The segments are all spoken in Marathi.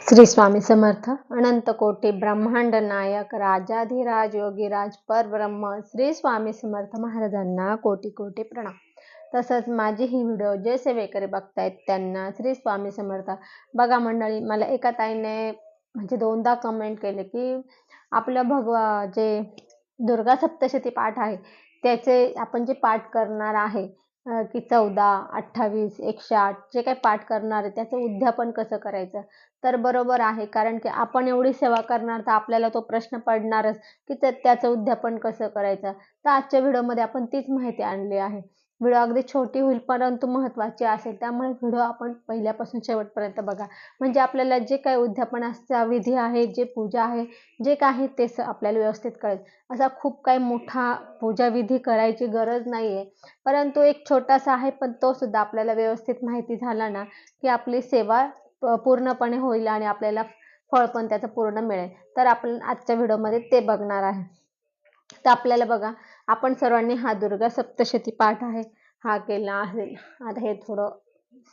श्री स्वामी समर्थ अनंत कोटी ब्रह्मांड नायक राजाधिराज योगीराज परब्रह्म श्री स्वामी समर्थ महाराजांना कोटी कोटी प्रणाम. तसंच माझी ही व्हिडिओ जे सेवेकरी बघतायत त्यांना श्री स्वामी समर्थ. बघा मंडळी मला एका ताईने म्हणजे दोनदा कमेंट केले की आपलं भगवा जे दुर्गा सप्तशती पाठ आहे त्याचे आपण जे पाठ करणार आहे की चौदा अठ्ठावीस एकशे आठ जे काही पाठ करणार आहे त्याचं उद्यापन कसं करायचं? तर बरोबर आहे कारण की आपण एवढी सेवा करणार तर आपल्याला तो प्रश्न पडणारच की त्याचं उद्यापन कसं करायचं? तर आजच्या व्हिडिओमध्ये आपण तीच माहिती आणली आहे. व्हिडिओ अगदी छोटी होईल परंतु महत्त्वाची असेल. त्यामुळे व्हिडिओ आपण पहिल्यापासून शेवटपर्यंत बघा. म्हणजे आपल्याला जे काही उद्यापनाचा विधी आहे जे पूजा आहे जे काही ते स आपल्याला व्यवस्थित कळेल. असा खूप काही मोठा पूजा विधी करायची गरज नाही आहे परंतु एक छोटासा आहे पण तो सुद्धा आपल्याला व्यवस्थित माहिती झाला ना की आपली सेवा पूर्णपणे होईल आणि आपल्याला फळ पण त्याचं पूर्ण मिळेल. तर आपण आजच्या व्हिडिओमध्ये ते बघणार आहे. तर आपल्याला बघा आपण सर्वांनी हा दुर्गा सप्तशती पाठ आहे. हा केला आहे. आता हे थोडं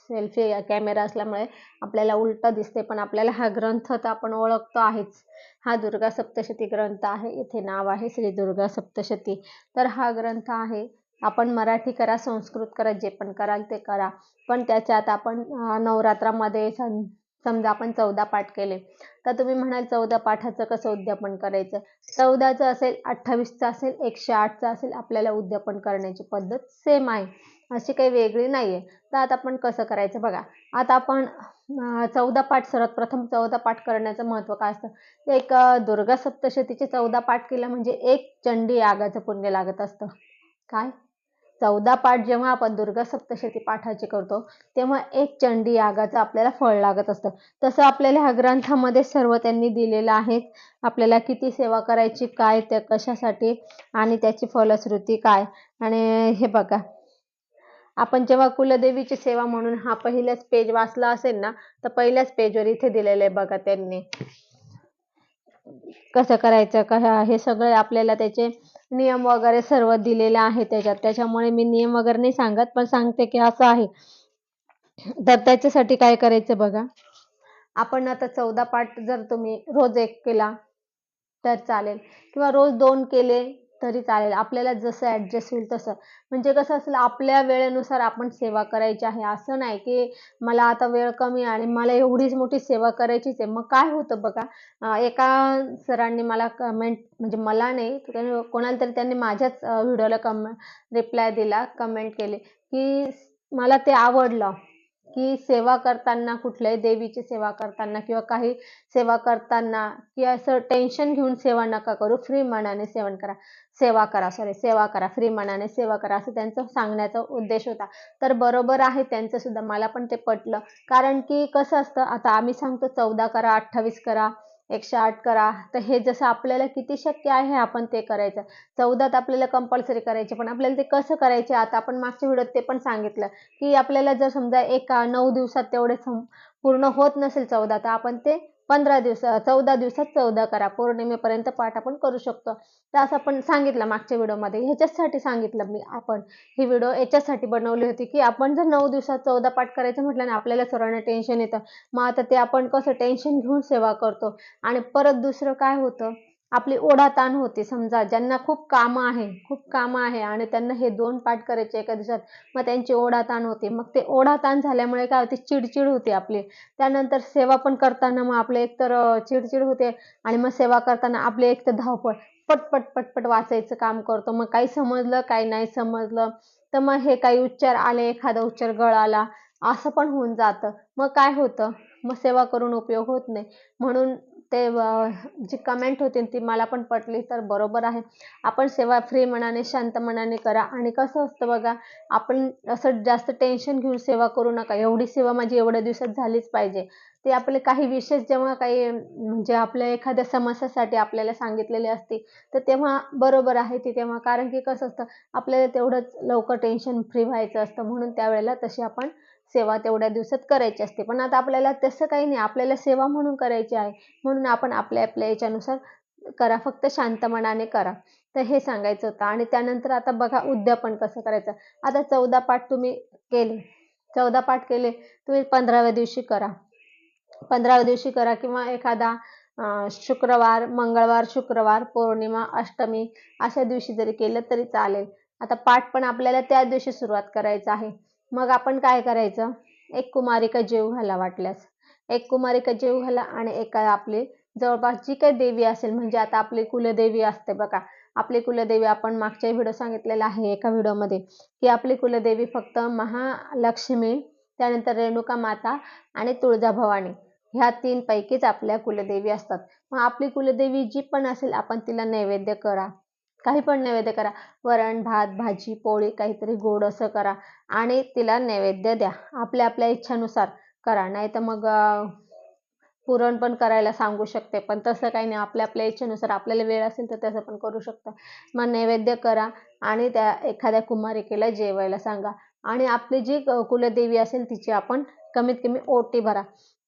सेल्फी कॅमेरा असल्यामुळे आपल्याला उलट दिसते पण आपल्याला हा ग्रंथ तर आपण ओळखतो आहेच. हा दुर्गा सप्तशती ग्रंथ आहे. इथे नाव आहे श्री दुर्गा सप्तशती. तर हा ग्रंथ आहे. आपण मराठी करा संस्कृत करा जे पण कराल ते करा. पण त्याच्यात आपण नवरात्रामध्ये सं समजा आपण चौदा पाठ केले तर तुम्ही म्हणाल चौदा पाठाचं कसं उद्यापन करायचं? चौदाचं असेल अठ्ठावीसचं असेल एकशे आठचं असेल आपल्याला उद्यापन करण्याची पद्धत सेम आहे. अशी काही वेगळी नाही आहे तर आता आपण कसं करायचं बघा. आता आपण चौदा पाठ सर्वात प्रथम चौदा पाठ करण्याचं महत्त्व काय असतं? एक दुर्गा सप्तशतीचे चौदा पाठ केलं म्हणजे एक चंडी यागाचं पुण्य लागत असतं. काय? चौदा पाठ जेव्हा आपण दुर्गा सप्तशती पाठाचे करतो तेव्हा एक चंडी यागाचं आपल्याला फळ लागत असतं. तसं आपल्याला ह्या ग्रंथामध्ये सर्व त्यांनी दिलेलं आहे आपल्याला किती सेवा करायची काय त्या कशासाठी आणि त्याची फलश्रुती काय? आणि हे बघा. आपण जेव्हा कुलदेवीची सेवा म्हणून हा पहिल्याच पेज वाचला असेल ना तर पहिल्याच पेजवर इथे दिलेलं आहे बघा त्यांनी. कसं करायचं का हे सगळे आपल्याला त्याचे नियम वगैरे सर्व दिलेले आहे त्याच्यात. त्याच्यामुळे मी नियम वगैरे नाही सांगत पण सांगते की असं आहे. तर त्याच्यासाठी काय करायचं बघा. आपण आता चौदा पाठ जर तुम्ही रोज एक केला तर चालेल. किंवा रोज दोन केले तरी चालेल. आपल्याला जसं ॲडजस्ट होईल तसं. म्हणजे कसं असेल आपल्या वेळेनुसार आपण सेवा करायची आहे. असं नाही की मला आता वेळ कमी आणि मला एवढीच मोठी सेवा करायचीच आहे. मग काय होतं बघा एका सरांनी मला कमेंट म्हणजे मला नाही कोणाला तरी त्यांनी माझ्याच व्हिडिओला कम रिप्लाय दिला कमेंट केले की मला ते आवडलं. की सेवा करताना कुठल्याही देवीची सेवा करताना किंवा काही सेवा करताना की असं टेन्शन घेऊन सेवा नका करू. फ्री मनाने सेवन करा. सेवा करा सॉरी सेवा करा. फ्री मनाने सेवा करा असं त्यांचं सांगण्याचा उद्देश होता. तर बरोबर आहे त्यांचं सुद्धा. मला पण ते पटलं. कारण की कसं असतं आता आम्ही सांगतो चौदा करा अठ्ठावीस करा. एकशे आठ करा. तर हे जसं आपल्याला किती शक्य आहे आपण ते करायचं. चौदात आपल्याला कंपल्सरी करायचे पण आपल्याला ते कसं करायचे आता आपण मागच्या व्हिडिओत ते पण सांगितलं की आपल्याला जर समजा एका नऊ दिवसात तेवढे पूर्ण होत नसेल चौदा तर आपण ते पंधरा दिवस चौदा दिवसात चौदा करा. पौर्णिमेपर्यंत पाठ आपण करू शकतो. तर असं आपण सांगितलं मागच्या व्हिडिओमध्ये. ह्याच्यासाठी सांगितलं मी आपण. ही व्हिडिओ याच्यासाठी बनवली होती की आपण जर नऊ दिवसात चौदा पाठ करायचं म्हटलं ना आपल्याला सर्वांना टेन्शन येतं. मग आता ते आपण कसं टेन्शन घेऊन सेवा करतो. आणि परत दुसरं काय होतं? आपली ओढाताण होते. समजा ज्यांना खूप कामं आहे खूप कामं आहे आणि त्यांना हे दोन पाठ करायचे एका दिवसात मग त्यांची ओढाताण होते. मग ते ओढाताण झाल्यामुळे काय होते? चिडचिड होते आपली. त्यानंतर सेवा पण करताना मग आपले एकतर चिडचिड होते आणि मग सेवा करताना आपले एक तर धावपळ पटपट पटपट वाचायचं काम करतो. मग काही समजलं काही नाही समजलं तर मग हे काही उच्चार आले एखादा उच्चार गळाला असं पण होऊन जातं. मग काय होतं? मग सेवा करून उपयोग होत नाही. म्हणून ते जी कमेंट होती ती मला पण पटली तर बरोबर आहे. आपण सेवा फ्री मनाने शांत मनाने करा. आणि कसं असतं बघा आपण असं जास्त टेन्शन घेऊन सेवा करू नका. एवढी सेवा माझी एवढ्या दिवसात झालीच पाहिजे. ते आपले काही विशेष जेव्हा काही म्हणजे आपल्या एखाद्या समस्यासाठी आपल्याला सांगितलेली असते तर तेव्हा बरोबर आहे ती तेव्हा. कारण की कसं असतं आपल्याला तेवढंच लवकर टेन्शन फ्री व्हायचं असतं. म्हणून त्यावेळेला तशी आपण सेवा तेवढ्या दिवसात करायची असते. पण आता आपल्याला तसं काही नाही. आपल्याला सेवा म्हणून करायची आहे. म्हणून आपण आपल्या आपल्या याच्यानुसार करा. फक्त शांत मनाने करा. तर हे सांगायचं होतं. आणि त्यानंतर आता बघा उद्यापन कसं करायचं. आता चौदा पाठ तुम्ही केले. चौदा पाठ केले. तुम्ही पंधराव्या दिवशी करा. पंधराव्या दिवशी करा किंवा एखादा शुक्रवार मंगळवार शुक्रवार पौर्णिमा अष्टमी अशा दिवशी जरी केलं तरी चालेल. आता पाठ पण आपल्याला त्या दिवशी सुरुवात करायचं आहे. मग आपण काय करायचं? एक कुमारिका जेव घाला वाटल्यास. एक कुमारिका जेव घाला आणि एका आपली जवळपास जी काही देवी असेल म्हणजे आता आपली कुलदेवी असते बघा. आपली कुलदेवी आपण मागच्या व्हिडिओ सांगितलेला आहे एका व्हिडिओमध्ये की आपली कुलदेवी फक्त महालक्ष्मी त्यानंतर रेणुका माता आणि तुळजाभवानी ह्या तीन पैकीच आपल्या कुलदेवी असतात. मग आपली कुलदेवी जी पण असेल आपण तिला नैवेद्य करा. काही पण नैवेद्य करा. वरण भात भाजी पोळी काहीतरी गोड असं करा आणि तिला नैवेद्य द्या. आपल्या आपल्या इच्छेनुसार करा. नाही तर मग पुरण पण करायला सांगू शकते. पण तसं काही नाही. आपल्या आपल्या इच्छेनुसार आपल्याला वेळ असेल तर तसं पण करू शकता. मग नैवेद्य करा आणि त्या एखाद्या कुमारिकेला जेवायला सांगा. आणि आपली जी कुलदेवी असेल तिची आपण कमीत कमी ओटी भरा.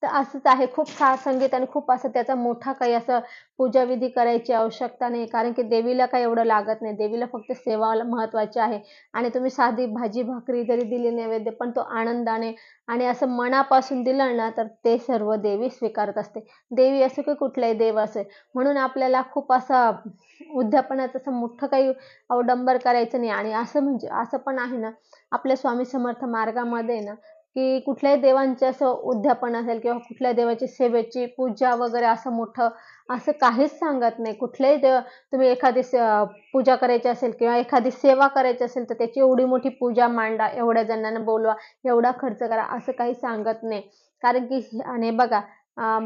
तर असंच आहे. खूप सा संगीत आणि खूप असं त्याचा मोठा काही असं पूजाविधी करायची आवश्यकता नाही. कारण की देवीला काही एवढं लागत नाही. देवीला फक्त सेवा महत्वाची आहे. आणि तुम्ही साधी भाजी भाकरी जरी दिली नैवेद्य पण तो आनंदाने आणि असं मनापासून दिलं ना तर ते सर्व देवी स्वीकारत असते. देवी असं की कुठलाही देव असेल म्हणून आपल्याला खूप असं उद्यापनाचं असं मोठं काही अवडंबर करायचं नाही. आणि असं म्हणजे असं पण आहे ना आपल्या स्वामी समर्थ मार्गामध्ये ना की कुठल्याही देवांचे असं उद्यापन असेल किंवा कुठल्या देवाची सेवेची पूजा वगैरे असं मोठं असं काहीच सांगत नाही. कुठल्याही देव तुम्ही एखादी पूजा करायची असेल किंवा एखादी सेवा करायची असेल तर त्याची एवढी मोठी पूजा मांडा एवढ्या जणांना बोलवा एवढा खर्च करा असं काही सांगत नाही. कारण की आणि बघा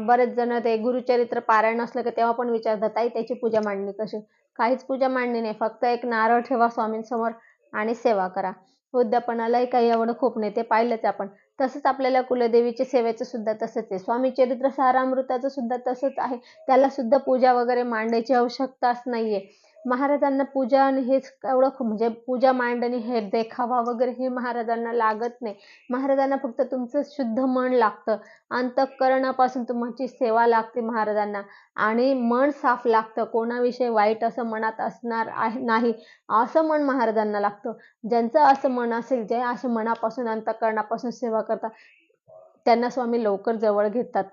बरेच जण ते गुरुचरित्र पारायण असलं की तेव्हा पण विचारतात ताई त्याची पूजा मांडणी कशी? काहीच पूजा मांडणी नाही. फक्त एक नारळ ठेवा स्वामींसमोर आणि सेवा करा. वृद्धापणालाही काही एवढं खूप नाही ते पाहिलंच आपण. तसंच आपल्याला कुलदेवीच्या सेवेचं सुद्धा तसंच आहे. स्वामी चरित्र सारामृताचं सुद्धा तसंच आहे. त्याला सुद्धा पूजा वगैरे मांडायची आवश्यकताच नाहीये. महाराजांना पूजा आणि हेच एवढं म्हणजे पूजा मांडणी हे देखावा वगैरे हे महाराजांना लागत नाही. महाराजांना फक्त तुमचं शुद्ध मन लागतं. अंतःकरणापासून तुमची सेवा लागते महाराजांना. आणि मन साफ लागतं. कोणाविषयी वाईट असं मनात असणार आहे नाही असं मन महाराजांना लागतं. ज्यांचं असं मन असेल जे असं मनापासून अंतःकरणापासून सेवा करतात त्यांना स्वामी लवकर जवळ घेतात.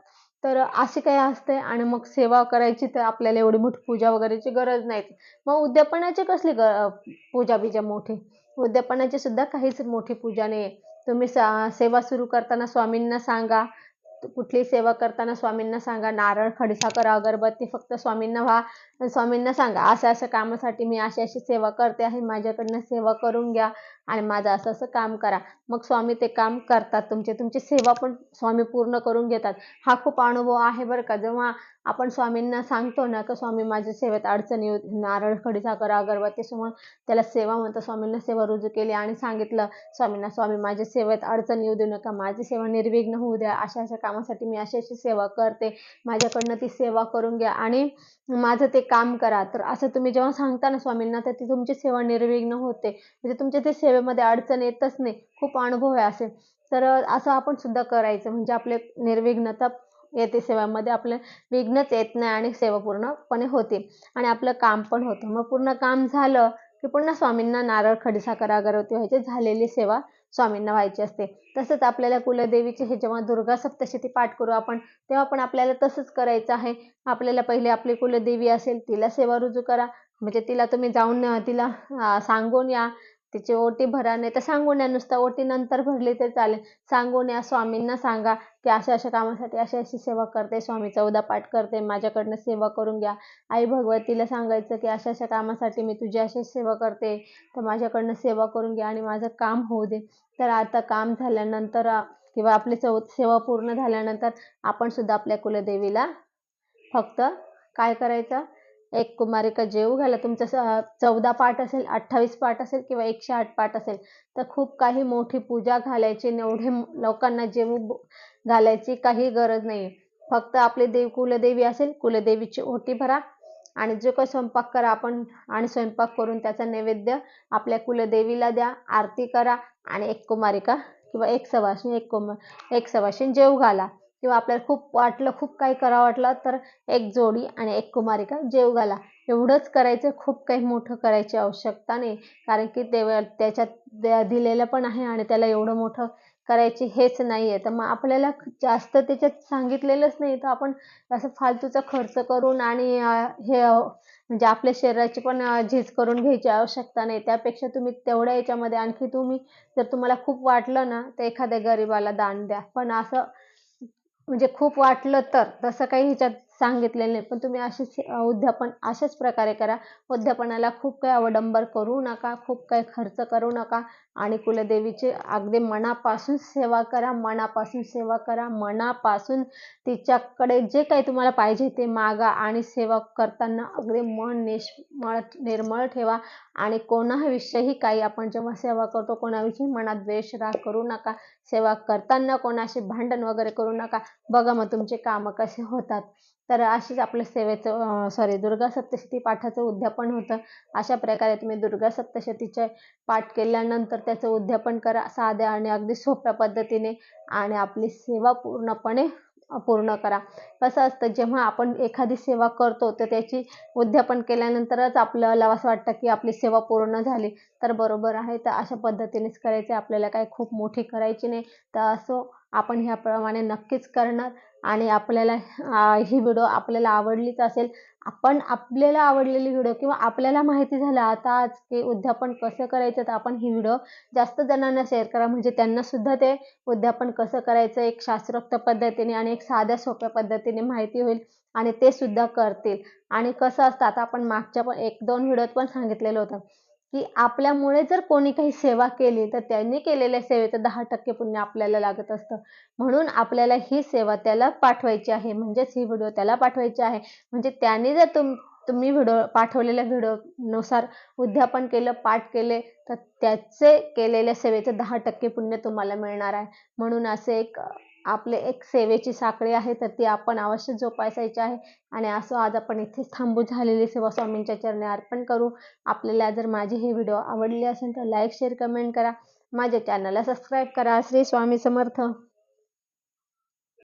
तर असे काही असते आणि मग सेवा करायची तर आपल्याला एवढी मोठी पूजा वगैरेची गरज नाही. मग उद्यापनाची कसली ग पूजा बिजा मोठी? उद्यापनाची सुद्धा काहीच मोठी पूजा नाही. तुम्ही सेवा सुरू करताना स्वामींना सांगा. कुठली सेवा करताना स्वामींना सांगा. नारळ खडीसाकर अगरबत्ती फक्त स्वामींना व्हा स्वामींना सांगा असं असं कामासाठी मी अशी अशी सेवा करते आहे. माझ्याकडनं सेवा करून घ्या. आणि माझं असं असं काम करा. मग स्वामी ते काम करतात तुमचे. तुमची सेवा पण स्वामी पूर्ण करून घेतात. हा खूप अनुभव आहे बरं का. जेव्हा आपण स्वामींना सांगतो ना का स्वामी माझ्या सेवेत अडचणी नारळ खडीसाखर अगरबत्ती समोर त्याला सेवा म्हणतो स्वामींना सेवा रुजू केली आणि सांगितलं स्वामींना स्वामी माझ्या सेवेत अडचण येऊ देऊ नका. माझी सेवा निर्विघ्न होऊ द्या. अशा अशा कामासाठी मी अशी अशी सेवा करते. माझ्याकडनं ती सेवा करून घ्या आणि माझं ते काम करा. तर असं तुम्ही जेव्हा सांगता ना स्वामींना तर ती तुमची सेवा निर्विघ्न होते. म्हणजे तुमच्या ते वेळेमध्ये अडचण येतच नाही. खूप अनुभव आहे असे. तर असं आपण सुद्धा करायचं. म्हणजे आपले निर्विघ्नता येते सेवामध्ये. आपलं विघ्नच येत नाही आणि सेवा पूर्णपणे होते. आणि आपलं काम पण होतं. मग पूर्ण काम झालं की पुन्हा स्वामींना नारळ खडीसाखर अगरबत्ती व्हायचे. झालेली सेवा स्वामींना व्हायची असते. तसंच आपल्याला कुलदेवीचे हे जेव्हा दुर्गा सप्तशती पाठ करू आपण तेव्हा पण आपल्याला तसंच करायचं आहे. आपल्याला पहिले आपली कुलदेवी असेल तिला सेवा रुजू करा. म्हणजे तिला तुम्ही जाऊन तिला सांगून या. तिची ओटी भरा नाही तर सांगून या नुसतं ओटी नंतर भरली तर चालेल. सांगून या स्वामींना सांगा की अशा अशा कामासाठी अशी अशी सेवा करते स्वामी चौदा पाठ करते माझ्याकडनं सेवा करून घ्या. आई भगवतीला सांगायचं की अशा अशा कामासाठी मी तुझी अशी सेवा करते तर माझ्याकडनं सेवा करून घ्या आणि माझं काम होऊ दे. तर आता काम झाल्यानंतर किंवा आपली चौ सेवा पूर्ण झाल्यानंतर आपण सुद्धा आपल्या कुलदेवीला फक्त काय करायचं? एक कुमारिका जेऊ घाला तुमचं चौदा पाठ असेल अठ्ठावीस पाठ असेल किंवा एकशे आठ पाठ असेल तर खूप काही मोठी पूजा घालायची एवढे लोकांना जेवू घालायची काही गरज नाही फक्त आपली देव कुलदेवी असेल कुलदेवीची ओटी भरा आणि जो काही स्वयंपाक करा आपण आणि स्वयंपाक करून त्याचा नैवेद्य आपल्या कुलदेवीला द्या आरती करा आणि एक कुमारिका किंवा एक सवाशिनी एक कुमार एक सवाशिन जेऊ घाला. किंवा आपल्याला खूप वाटलं खूप काही करावं वाटलं तर एक जोडी आणि एक कुमारिका जेवगाला. एवढंच करायचं खूप काही मोठं करायची आवश्यकता नाही. कारण की ते त्याच्यात दिलेलं पण आहे आणि त्याला एवढं मोठं करायची हेच नाही आहे तर मग आपल्याला जास्त त्याच्यात सांगितलेलंच नाही. तर आपण असं फालतूचा खर्च करून आणि हे म्हणजे आपल्या शरीराची पण झीज करून घ्यायची आवश्यकता नाही. त्यापेक्षा तुम्ही तेवढ्या याच्यामध्ये आणखी तुम्ही जर तुम्हाला खूप वाटलं ना तर एखाद्या गरिबाला दान द्या. पण असं म्हणजे खूप वाटलं तर. तसं काही ह्याच्यात सांगितलेलं. नाही पण तुम्ही असेच अध्यापन उद्यापन अशाच प्रकारे करा. उद्यापनाला खूप काही अवडंबर करू नका. खूप काही खर्च करू नका. आणि कुलदेवीची अगदी मनापासून सेवा करा. मनापासून सेवा करा. मनापासून तिच्याकडे जे काही तुम्हाला पाहिजे ते मागा आणि सेवा करताना अगदी मन निष्मळ निर्मळ ठेवा. आणि कोणाविषयी काही आपण जेव्हा सेवा करतो कोणाविषयी मनात द्वेष राग करू नका. सेवा करताना कोणाशी भांडण वगैरे करू नका. बघा मग तुमचे कामं कसे होतात. तर अशीच आपलं सेवेचं सॉरी दुर्गा सप्तशती पाठाचं उद्यापन होतं. अशा प्रकारे तुम्ही दुर्गा सप्तशतीचे पाठ केल्यानंतर त्याचं उद्यापन करा साध्या आणि अगदी सोप्या पद्धतीने आणि आपली सेवा पूर्णपणे पूर्ण करा. कसं असतं जेव्हा आपण एखादी सेवा करतो तर त्याची उद्यापन केल्यानंतरच आपल्याला असं वाटतं की आपली सेवा पूर्ण झाली. तर बरोबर आहे तर अशा पद्धतीनेच करायचे आपल्याला काही खूप मोठी करायची नाही. तर असो आपण ह्याप्रमाणे नक्कीच करणार. आणि आपल्याला ही व्हिडिओ आपल्याला आवडलीच असेल आपण आपल्याला आवडलेली व्हिडिओ किंवा आपल्याला माहिती झालं आता आज की उद्यापन कसं करायचं तर आपण ही व्हिडिओ जास्त जणांना शेअर करा. म्हणजे त्यांना सुद्धा ते उद्यापन कसं करायचं एक शास्त्रोक्त पद्धतीने आणि एक साध्या सोप्या पद्धतीने माहिती होईल आणि ते सुद्धा करतील. आणि कसं असतं आता आपण मागच्या पण एक दोन व्हिडिओत पण सांगितलेलं होतं. की आपल्यामुळे जर कोणी काही सेवा केली तर त्यांनी केलेल्या सेवेचं दहा टक्के पुण्य आपल्याला लागत असतं. म्हणून आपल्याला ही सेवा त्याला पाठवायची आहे. म्हणजेच ही व्हिडिओ त्याला पाठवायची आहे. म्हणजे त्याने जर तुम तुम्ही व्हिडिओ पाठवलेल्या व्हिडिओनुसार उद्यापन केलं पाठ केले तर त्याचे केलेल्या सेवेचं दहा टक्के पुण्य तुम्हाला मिळणार आहे. म्हणून असे एक आपले एक सेवेची साखळी आहे तर ती आपण अवश्य जोपासायची आहे. आणि असं आज आपण इथेच थांबू झालेली सेवा स्वामींच्या चरणी अर्पण करू. आपल्याला जर माझी ही व्हिडिओ आवडली असेल तर लाईक शेअर कमेंट करा. माझ्या चॅनलला सबस्क्राईब करा. श्री स्वामी समर्थ.